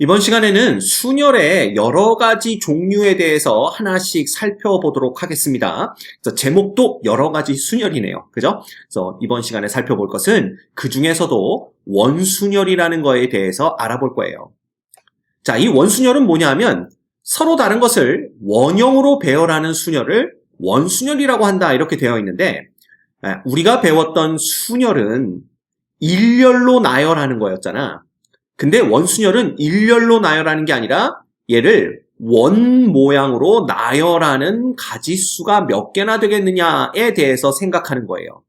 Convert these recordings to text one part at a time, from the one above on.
이번 시간에는 순열의 여러 가지 종류에 대해서 하나씩 살펴보도록 하겠습니다. 그래서 제목도 여러 가지 순열이네요. 그죠? 그래서 이번 시간에 살펴볼 것은 그 중에서도 원순열이라는 거에 대해서 알아볼 거예요. 자, 이 원순열은 뭐냐면 서로 다른 것을 원형으로 배열하는 순열을 원순열이라고 한다 이렇게 되어 있는데 아, 우리가 배웠던 순열은 일렬로 나열하는 거였잖아. 근데 원순열은 일렬로 나열하는 게 아니라 얘를 원 모양으로 나열하는 가지수가 몇 개나 되겠느냐에 대해서 생각하는 거예요.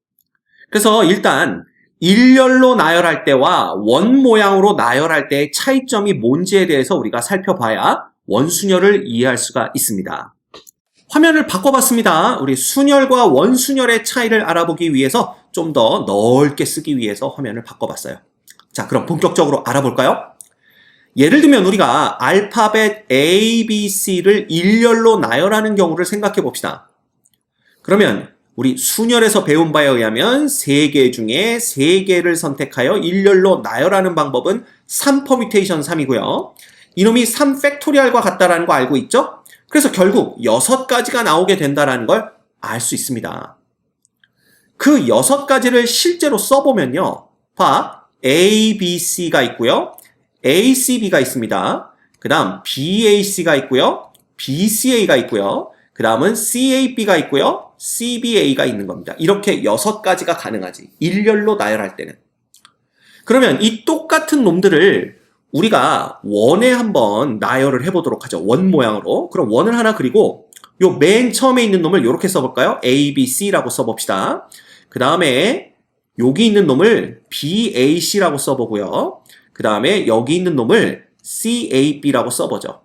그래서 일단 일렬로 나열할 때와 원 모양으로 나열할 때의 차이점이 뭔지에 대해서 우리가 살펴봐야 원순열을 이해할 수가 있습니다. 화면을 바꿔봤습니다. 우리 순열과 원순열의 차이를 알아보기 위해서 좀 더 넓게 쓰기 위해서 화면을 바꿔봤어요. 자, 그럼 본격적으로 알아볼까요? 예를 들면 우리가 알파벳 A, B, C를 일렬로 나열하는 경우를 생각해 봅시다. 그러면 우리 순열에서 배운 바에 의하면 3개 중에 3개를 선택하여 일렬로 나열하는 방법은 3 퍼뮤테이션 3이고요. 이놈이 3 팩토리얼과 같다라는 거 알고 있죠? 그래서 결국 6가지가 나오게 된다는 걸 알 수 있습니다. 그 6가지를 실제로 써보면요. 봐. A, B, C가 있고요. A, C, B가 있습니다. 그 다음 B, A, C가 있고요. B, C, A가 있고요. 그 다음은 C, A, B가 있고요. C, B, A가 있는 겁니다. 이렇게 여섯 가지가 가능하지. 일렬로 나열할 때는. 그러면 이 똑같은 놈들을 우리가 원에 한번 나열을 해보도록 하죠. 원 모양으로. 그럼 원을 하나 그리고 요 맨 처음에 있는 놈을 이렇게 써볼까요? A, B, C라고 써봅시다. 그 다음에 여기 있는 놈을 BAC라고 써보고요. 그 다음에 여기 있는 놈을 CAB라고 써보죠.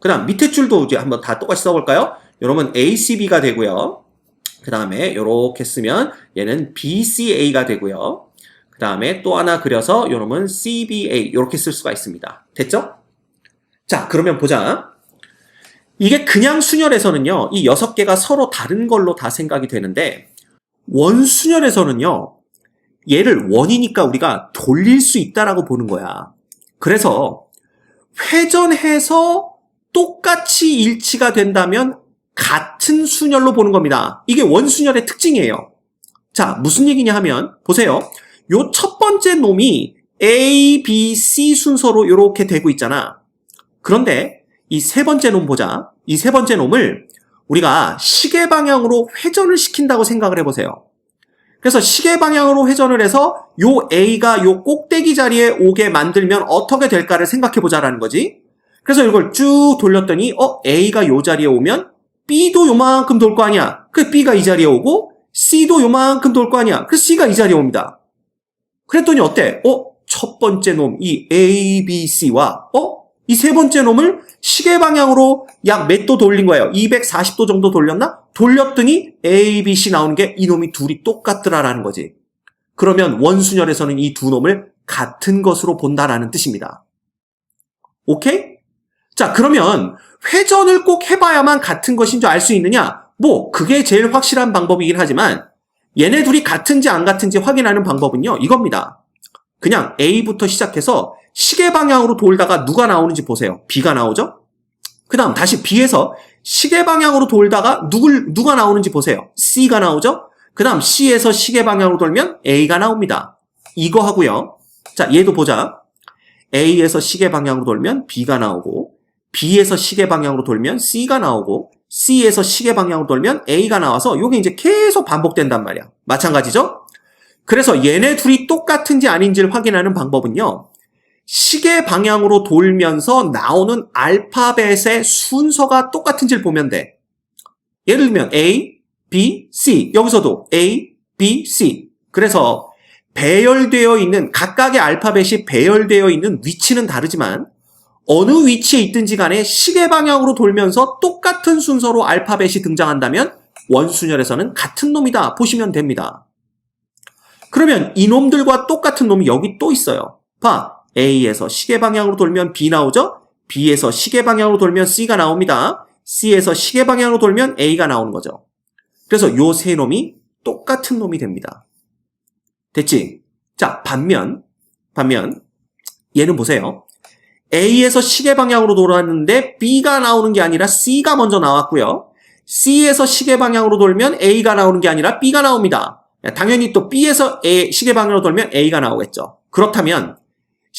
그 다음 밑에 줄도 이제 한번 다 똑같이 써볼까요? 요놈은 ACB가 되고요. 그 다음에 이렇게 쓰면 얘는 BCA가 되고요. 그 다음에 또 하나 그려서 요놈은 CBA 이렇게 쓸 수가 있습니다. 됐죠? 자 그러면 보자. 이게 그냥 순열에서는요. 이 여섯 개가 서로 다른 걸로 다 생각이 되는데 원순열에서는요. 얘를 원이니까 우리가 돌릴 수 있다라고 보는 거야. 그래서 회전해서 똑같이 일치가 된다면 같은 순열로 보는 겁니다. 이게 원순열의 특징이에요. 자, 무슨 얘기냐 하면 보세요. 요 첫 번째 놈이 A, B, C 순서로 이렇게 되고 있잖아. 그런데 이 세 번째 놈 보자. 이 세 번째 놈을 우리가 시계 방향으로 회전을 시킨다고 생각을 해보세요. 그래서 시계 방향으로 회전을 해서 요 A가 요 꼭대기 자리에 오게 만들면 어떻게 될까를 생각해 보자라는 거지. 그래서 이걸 쭉 돌렸더니 어 A가 요 자리에 오면 B도 요만큼 돌 거 아니야. 그 B가 이 자리에 오고 C도 요만큼 돌 거 아니야. 그 C가 이 자리에 옵니다. 그랬더니 어때? 어? 첫 번째 놈, 이 A, B, C와 어? 이 세 번째 놈을 시계 방향으로 약 몇 도 돌린 거예요? 240도 정도 돌렸나? 돌렸더니 A, B, C 나오는 게 이놈이 둘이 똑같더라라는 거지. 그러면 원순열에서는 이 두 놈을 같은 것으로 본다라는 뜻입니다. 오케이? 자, 그러면 회전을 꼭 해봐야만 같은 것인 줄 알 수 있느냐? 뭐, 그게 제일 확실한 방법이긴 하지만 얘네 둘이 같은지 안 같은지 확인하는 방법은요, 이겁니다. 그냥 A부터 시작해서 시계 방향으로 돌다가 누가 나오는지 보세요. B가 나오죠? 그 다음 다시 B에서 시계 방향으로 돌다가 누굴, 누가 나오는지 보세요. C가 나오죠? 그 다음 C에서 시계 방향으로 돌면 A가 나옵니다. 이거 하고요. 자, 얘도 보자. A에서 시계 방향으로 돌면 B가 나오고, B에서 시계 방향으로 돌면 C가 나오고, C에서 시계 방향으로 돌면 A가 나와서 이게 이제 계속 반복된단 말이야. 마찬가지죠? 그래서 얘네 둘이 똑같은지 아닌지를 확인하는 방법은요. 시계 방향으로 돌면서 나오는 알파벳의 순서가 똑같은지를 보면 돼. 예를 들면 A, B, C. 여기서도 A, B, C. 그래서 배열되어 있는 각각의 알파벳이 배열되어 있는 위치는 다르지만 어느 위치에 있든지 간에 시계 방향으로 돌면서 똑같은 순서로 알파벳이 등장한다면 원순열에서는 같은 놈이다 보시면 됩니다. 그러면 이놈들과 똑같은 놈이 여기 또 있어요. 봐. A에서 시계 방향으로 돌면 B 나오죠? B에서 시계 방향으로 돌면 C가 나옵니다. C에서 시계 방향으로 돌면 A가 나오는 거죠. 그래서 요 세 놈이 똑같은 놈이 됩니다. 됐지? 자, 반면, 반면, 얘는 보세요. A에서 시계 방향으로 돌았는데 B가 나오는 게 아니라 C가 먼저 나왔고요. C에서 시계 방향으로 돌면 A가 나오는 게 아니라 B가 나옵니다. 당연히 또 B에서 A, 시계 방향으로 돌면 A가 나오겠죠. 그렇다면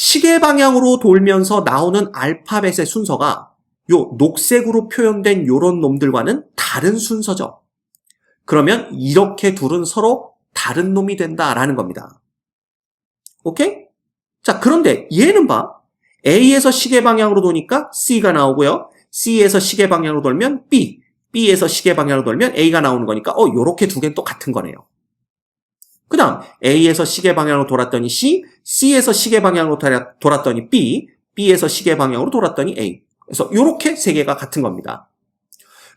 시계 방향으로 돌면서 나오는 알파벳의 순서가 요 녹색으로 표현된 요런 놈들과는 다른 순서죠. 그러면 이렇게 둘은 서로 다른 놈이 된다라는 겁니다. 오케이? 자, 그런데 얘는 봐. A에서 시계 방향으로 도니까 C가 나오고요. C에서 시계 방향으로 돌면 B, B에서 시계 방향으로 돌면 A가 나오는 거니까 어, 요렇게 두 개는 똑같은 거네요. 그 다음 A에서 시계 방향으로 돌았더니 C, C에서 시계 방향으로 돌았더니 B, B에서 시계 방향으로 돌았더니 A. 그래서 요렇게 세 개가 같은 겁니다.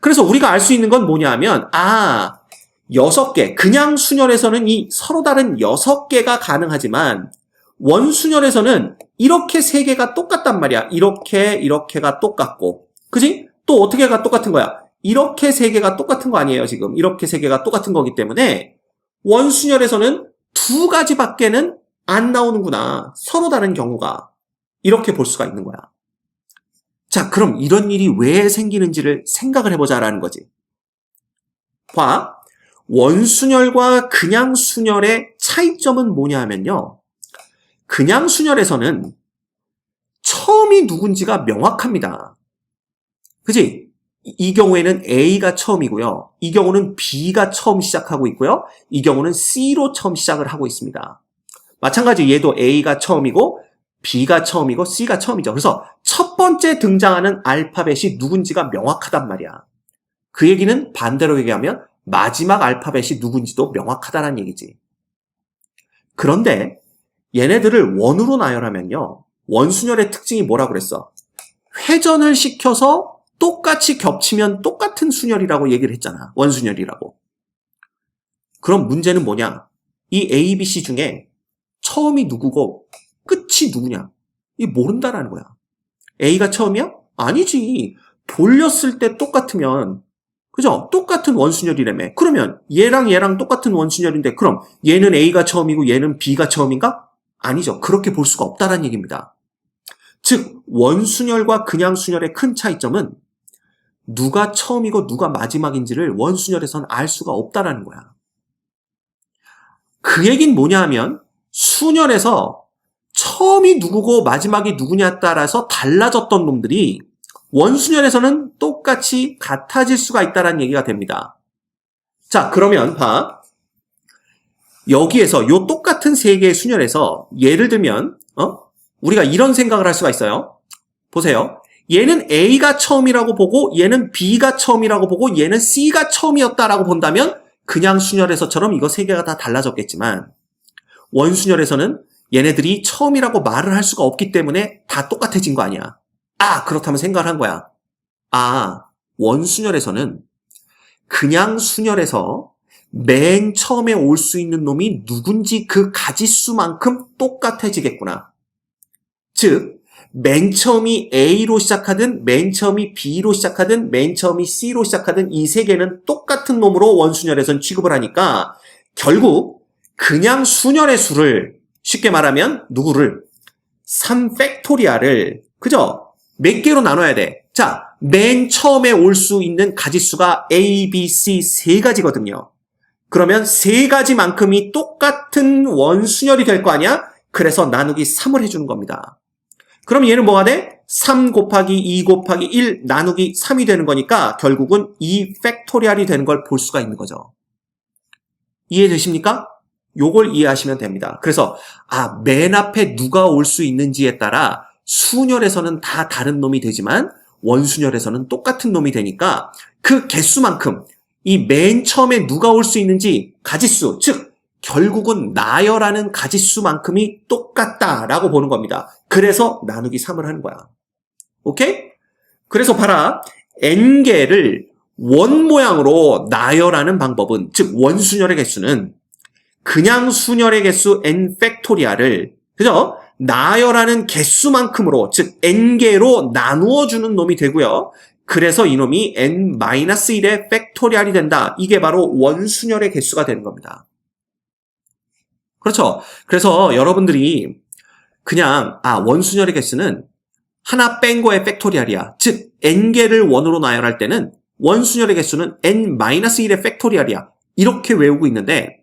그래서 우리가 알 수 있는 건 뭐냐 하면 아, 여섯 개. 그냥 순열에서는 이 서로 다른 여섯 개가 가능하지만 원순열에서는 이렇게 세 개가 똑같단 말이야. 이렇게, 이렇게가 똑같고. 그지? 또 어떻게가 똑같은 거야? 이렇게 세 개가 똑같은 거 아니에요, 지금. 이렇게 세 개가 똑같은 거기 때문에 원순열에서는 두 가지밖에는 안 나오는구나. 서로 다른 경우가. 이렇게 볼 수가 있는 거야. 자, 그럼 이런 일이 왜 생기는지를 생각을 해보자라는 거지. 봐. 원순열과 그냥 순열의 차이점은 뭐냐 하면요. 그냥 순열에서는 처음이 누군지가 명확합니다. 그지? 이- 이 경우에는 A가 처음이고요. 이 경우는 B가 처음 시작하고 있고요. 이 경우는 C로 처음 시작을 하고 있습니다. 마찬가지 얘도 A가 처음이고 B가 처음이고 C가 처음이죠. 그래서 첫 번째 등장하는 알파벳이 누군지가 명확하단 말이야. 그 얘기는 반대로 얘기하면 마지막 알파벳이 누군지도 명확하다는 얘기지. 그런데 얘네들을 원으로 나열하면요. 원순열의 특징이 뭐라 그랬어? 회전을 시켜서 똑같이 겹치면 똑같은 순열이라고 얘기를 했잖아. 원순열이라고. 그럼 문제는 뭐냐? 이 A, B, C 중에 처음이 누구고 끝이 누구냐? 이 모른다라는 거야. A가 처음이야? 아니지. 돌렸을 때 똑같으면 그죠? 똑같은 원순열이라며. 그러면 얘랑 얘랑 똑같은 원순열인데 그럼 얘는 A가 처음이고 얘는 B가 처음인가? 아니죠. 그렇게 볼 수가 없다는 얘기입니다. 즉 원순열과 그냥 순열의 큰 차이점은 누가 처음이고 누가 마지막인지를 원순열에선 알 수가 없다라는 거야. 그 얘긴 뭐냐 하면 순열에서 처음이 누구고 마지막이 누구냐에 따라서 달라졌던 놈들이 원순열에서는 똑같이 같아질 수가 있다는 얘기가 됩니다. 자, 그러면 봐. 여기에서 요 똑같은 세 개의 순열에서 예를 들면 어? 우리가 이런 생각을 할 수가 있어요. 보세요. 얘는 A가 처음이라고 보고 얘는 B가 처음이라고 보고 얘는 C가 처음이었다라고 본다면 그냥 순열에서처럼 이거 세 개가 다 달라졌겠지만 원순열에서는 얘네들이 처음이라고 말을 할 수가 없기 때문에 다 똑같아진 거 아니야. 아, 그렇다면 생각을 한 거야. 아, 원순열에서는 그냥 순열에서 맨 처음에 올 수 있는 놈이 누군지 그 가지수만큼 똑같아지겠구나. 즉, 맨 처음이 A로 시작하든, 맨 처음이 B로 시작하든, 맨 처음이 C로 시작하든 이 세 개는 똑같은 놈으로 원순열에선 취급을 하니까 결국 그냥 순열의 수를 쉽게 말하면 누구를 3팩토리아를 그죠? 몇 개로 나눠야 돼. 자, 맨 처음에 올 수 있는 가지수가 A, B, C 세 가지거든요. 그러면 세 가지만큼이 똑같은 원순열이 될 거 아니야? 그래서 나누기 3을 해주는 겁니다. 그럼 얘는 뭐가 돼? 3 곱하기 2 곱하기 1 나누기 3이 되는 거니까 결국은 2 팩토리얼이 되는 걸 볼 수가 있는 거죠. 이해되십니까? 요걸 이해하시면 됩니다. 그래서 아, 맨 앞에 누가 올 수 있는지에 따라 순열에서는 다 다른 놈이 되지만 원순열에서는 똑같은 놈이 되니까 그 개수만큼 이 맨 처음에 누가 올 수 있는지 가지수, 즉 결국은 나열하는 가지수만큼이 똑같다라고 보는 겁니다. 그래서 나누기 3을 하는 거야. 오케이? 그래서 봐라. n개를 원 모양으로 나열하는 방법은 즉 원순열의 개수는 그냥 순열의 개수 n 팩토리아를 그죠? 나열하는 개수만큼으로 즉 n개로 나누어 주는 놈이 되고요. 그래서 이놈이 n-1의 팩토리알이 된다. 이게 바로 원순열의 개수가 되는 겁니다. 그렇죠. 그래서 여러분들이 그냥 아 원순열의 개수는 하나 뺀 거의 팩토리얼이야. 즉 n개를 원으로 나열할 때는 원순열의 개수는 n-1의 팩토리얼이야. 이렇게 외우고 있는데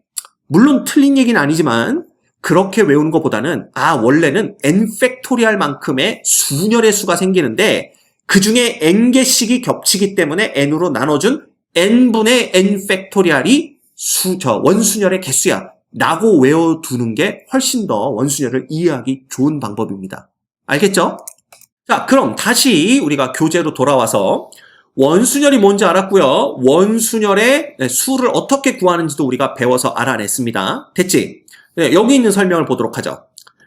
물론 틀린 얘기는 아니지만 그렇게 외우는 것보다는 아 원래는 n 팩토리얼만큼의 순열의 수가 생기는데 그 중에 n개씩이 겹치기 때문에 n으로 나눠준 n분의 n 팩토리얼이 수, 저 원순열의 개수야. 라고 외워두는 게 훨씬 더 원순열을 이해하기 좋은 방법입니다. 알겠죠? 자, 그럼 다시 우리가 교재로 돌아와서 원순열이 뭔지 알았고요. 원순열의 수를 어떻게 구하는지도 우리가 배워서 알아냈습니다. 됐지? 네, 여기 있는 설명을 보도록 하죠.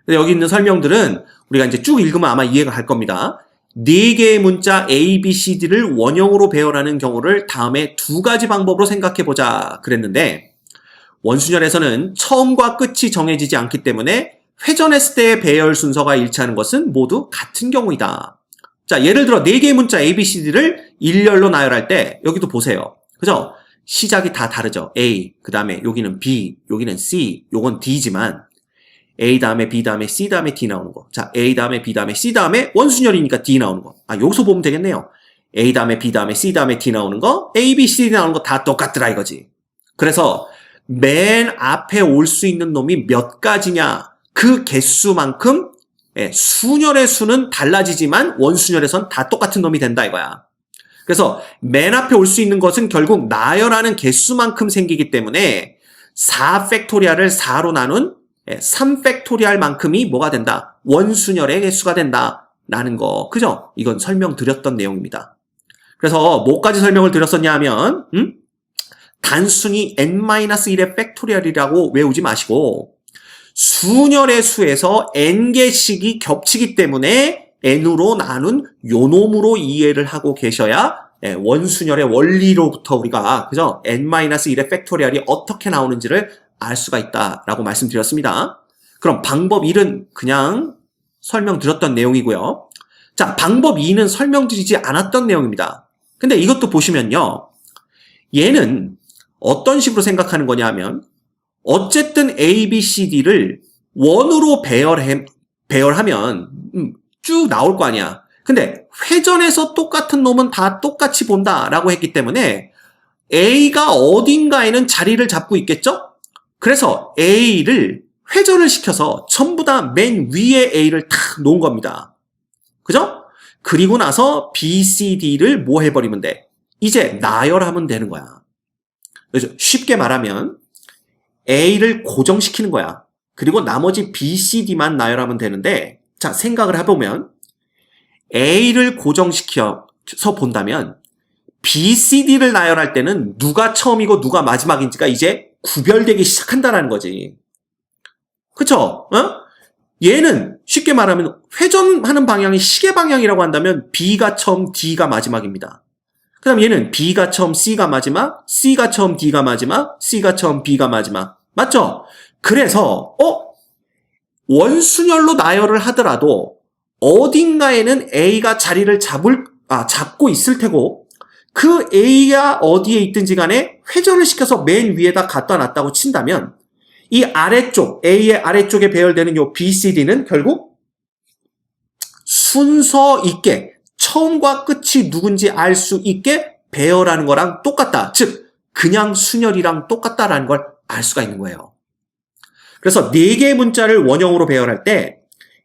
네, 여기 있는 설명들은 우리가 이제 쭉 읽으면 아마 이해가 갈 겁니다. 네 개의 문자 A, B, C, D를 원형으로 배열하는 경우를 다음에 두 가지 방법으로 생각해 보자 그랬는데 원순열에서는 처음과 끝이 정해지지 않기 때문에 회전했을 때의 배열 순서가 일치하는 것은 모두 같은 경우이다. 자, 예를 들어 4개의 문자 A, B, C, D를 일렬로 나열할 때 여기도 보세요. 그죠? 시작이 다 다르죠. A, 그 다음에 여기는 B, 여기는 C, 요건 D지만 A 다음에 B 다음에 C 다음에 D 나오는 거. 자, A 다음에 B 다음에 C 다음에 원순열이니까 D 나오는 거. 아, 여기서 보면 되겠네요. A 다음에 B 다음에 C 다음에 D 나오는 거, A, B, C, D 나오는 거 다 똑같더라 이거지. 그래서 맨 앞에 올 수 있는 놈이 몇 가지냐? 그 개수만큼 예, 순열의 수는 달라지지만 원순열에선 다 똑같은 놈이 된다 이거야. 그래서 맨 앞에 올 수 있는 것은 결국 나열하는 개수만큼 생기기 때문에 4 팩토리얼을 4로 나눈 3 팩토리얼만큼이 뭐가 된다? 원순열의 개수가 된다. 라는 거. 그죠? 이건 설명드렸던 내용입니다. 그래서 뭐까지 설명을 드렸었냐 하면 음? 단순히 n-1의 팩토리얼이라고 외우지 마시고 순열의 수에서 n개씩이 겹치기 때문에 n으로 나눈 요놈으로 이해를 하고 계셔야 예, 원순열의 원리로부터 우리가 그죠? n-1의 팩토리얼이 어떻게 나오는지를 알 수가 있다라고 말씀드렸습니다. 그럼 방법 1은 그냥 설명드렸던 내용이고요. 자, 방법 2는 설명드리지 않았던 내용입니다. 근데 이것도 보시면요. 얘는 어떤 식으로 생각하는 거냐 하면 어쨌든 A, B, C, D를 원으로 배열해, 배열하면 음, 쭉 나올 거 아니야. 근데 회전에서 똑같은 놈은 다 똑같이 본다라고 했기 때문에 A가 어딘가에는 자리를 잡고 있겠죠? 그래서 A를 회전을 시켜서 전부 다 맨 위에 A를 탁 놓은 겁니다. 그죠? 그리고 나서 B, C, D를 뭐 해버리면 돼? 이제 나열하면 되는 거야. 그래서 쉽게 말하면 A를 고정시키는 거야. 그리고 나머지 B, C, D만 나열하면 되는데, 자, 생각을 해보면, A를 고정시켜서 본다면, B, C, D를 나열할 때는 누가 처음이고 누가 마지막인지가 이제 구별되기 시작한다는 거지. 그쵸? 어? 얘는 쉽게 말하면 회전하는 방향이 시계 방향이라고 한다면 B가 처음, D가 마지막입니다. 그 다음 얘는 B가 처음, C가 마지막, C가 처음, D가 마지막, C가 처음, B가 마지막. 맞죠? 그래서, 어? 원순열로 나열을 하더라도 어딘가에는 A가 자리를 잡을, 아, 잡고 있을 테고 그 A가 어디에 있든지 간에 회전을 시켜서 맨 위에다 갖다 놨다고 친다면 이 아래쪽, A의 아래쪽에 배열되는 요 B, C, D는 결국 순서 있게 처음과 끝이 누군지 알 수 있게 배열하는 거랑 똑같다. 즉, 그냥 순열이랑 똑같다라는 걸 알 수가 있는 거예요. 그래서 네 개의 문자를 원형으로 배열할 때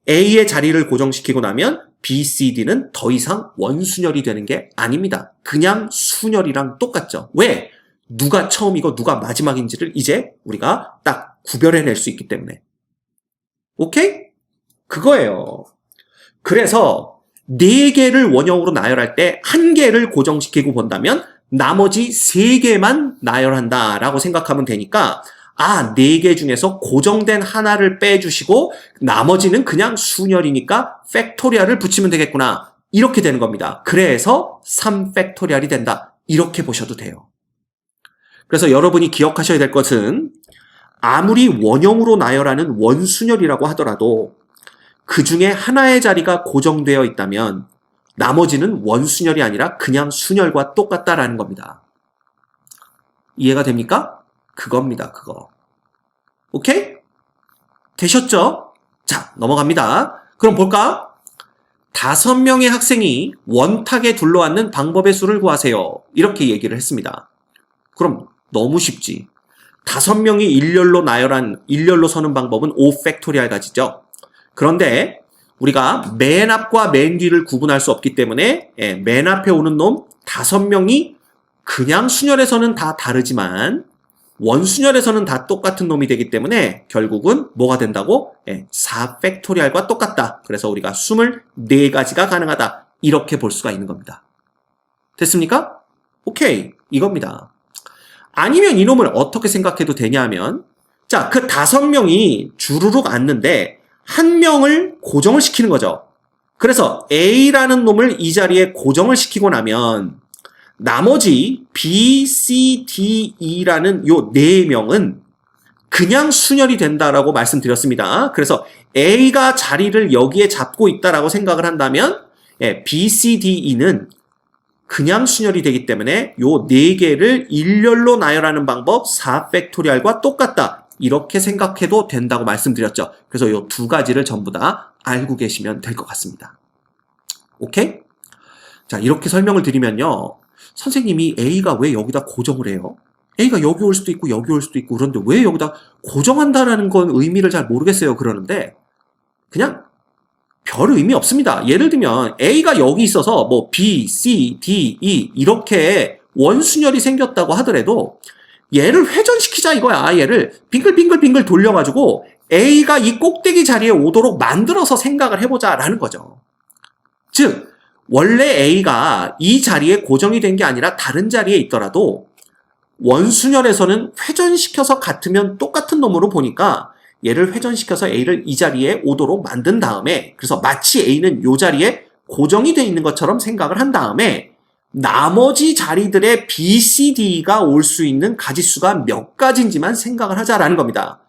A의 자리를 고정시키고 나면 B, C, D는 더 이상 원순열이 되는 게 아닙니다. 그냥 순열이랑 똑같죠. 왜? 누가 처음이고 누가 마지막인지를 이제 우리가 딱 구별해낼 수 있기 때문에. 오케이? 그거예요. 그래서 네 개를 원형으로 나열할 때 한 개를 고정시키고 본다면 나머지 세 개만 나열한다라고 생각하면 되니까 아, 네 개 중에서 고정된 하나를 빼주시고 나머지는 그냥 순열이니까 팩토리얼을 붙이면 되겠구나. 이렇게 되는 겁니다. 그래서 3팩토리얼이 된다. 이렇게 보셔도 돼요. 그래서 여러분이 기억하셔야 될 것은 아무리 원형으로 나열하는 원순열이라고 하더라도 그 중에 하나의 자리가 고정되어 있다면 나머지는 원순열이 아니라 그냥 순열과 똑같다라는 겁니다. 이해가 됩니까? 그겁니다, 그거. 오케이? 되셨죠? 자, 넘어갑니다. 그럼 볼까? 다섯 명의 학생이 원탁에 둘러앉는 방법의 수를 구하세요. 이렇게 얘기를 했습니다. 그럼 너무 쉽지. 다섯 명이 일렬로 나열한, 일렬로 서는 방법은 5 팩토리알 가지죠. 그런데 우리가 맨 앞과 맨 뒤를 구분할 수 없기 때문에 예, 맨 앞에 오는 놈 다섯 명이 그냥 순열에서는 다 다르지만 원순열에서는 다 똑같은 놈이 되기 때문에 결국은 뭐가 된다고? 예, 4 팩토리알과 똑같다. 그래서 우리가 24가지가 가능하다. 이렇게 볼 수가 있는 겁니다. 됐습니까? 오케이. 이겁니다. 아니면 이놈을 어떻게 생각해도 되냐면 자, 그 다섯 명이 주르륵 앉는데 한 명을 고정을 시키는 거죠. 그래서 A라는 놈을 이 자리에 고정을 시키고 나면 나머지 B, C, D, E라는 요 네 명은 그냥 순열이 된다라고 말씀드렸습니다. 그래서 A가 자리를 여기에 잡고 있다라고 생각을 한다면 예, B, C, D, E는 그냥 순열이 되기 때문에 요 네 개를 일렬로 나열하는 방법 4팩토리알과 똑같다. 이렇게 생각해도 된다고 말씀드렸죠. 그래서 요두 가지를 전부 다 알고 계시면 될 것 같습니다. 오케이? 자, 이렇게 설명을 드리면요. 선생님이 A가 왜 여기다 고정을 해요? A가 여기 올 수도 있고 여기 올 수도 있고 그런데 왜 여기다 고정한다라는 건 의미를 잘 모르겠어요. 그러는데 그냥 별 의미 없습니다. 예를 들면 A가 여기 있어서 뭐 B, C, D, E 이렇게 원순열이 생겼다고 하더라도 얘를 회전시키자 이거야. 얘를 빙글빙글빙글 돌려가지고 A가 이 꼭대기 자리에 오도록 만들어서 생각을 해보자라는 거죠. 즉 원래 A가 이 자리에 고정이 된 게 아니라 다른 자리에 있더라도 원순열에서는 회전시켜서 같으면 똑같은 놈으로 보니까 얘를 회전시켜서 A를 이 자리에 오도록 만든 다음에 그래서 마치 A는 이 자리에 고정이 되어 있는 것처럼 생각을 한 다음에 나머지 자리들의 B, C, D가 올 수 있는 가지수가 몇 가지인지만 생각을 하자라는 겁니다.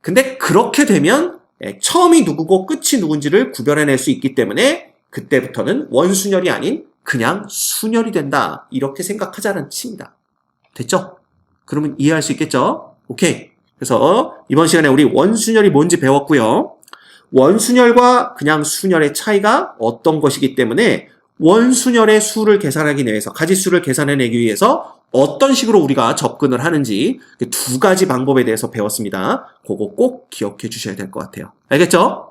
근데 그렇게 되면 예, 처음이 누구고 끝이 누군지를 구별해낼 수 있기 때문에 그때부터는 원순열이 아닌 그냥 순열이 된다. 이렇게 생각하자는 칩니다. 됐죠? 그러면 이해할 수 있겠죠? 오케이. 그래서 이번 시간에 우리 원순열이 뭔지 배웠고요. 원순열과 그냥 순열의 차이가 어떤 것이기 때문에 원순열의 수를 계산하기 위해서 가지수를 계산해내기 위해서 어떤 식으로 우리가 접근을 하는지 그두 가지 방법에 대해서 배웠습니다. 그거 꼭 기억해 주셔야 될 것 같아요. 알겠죠?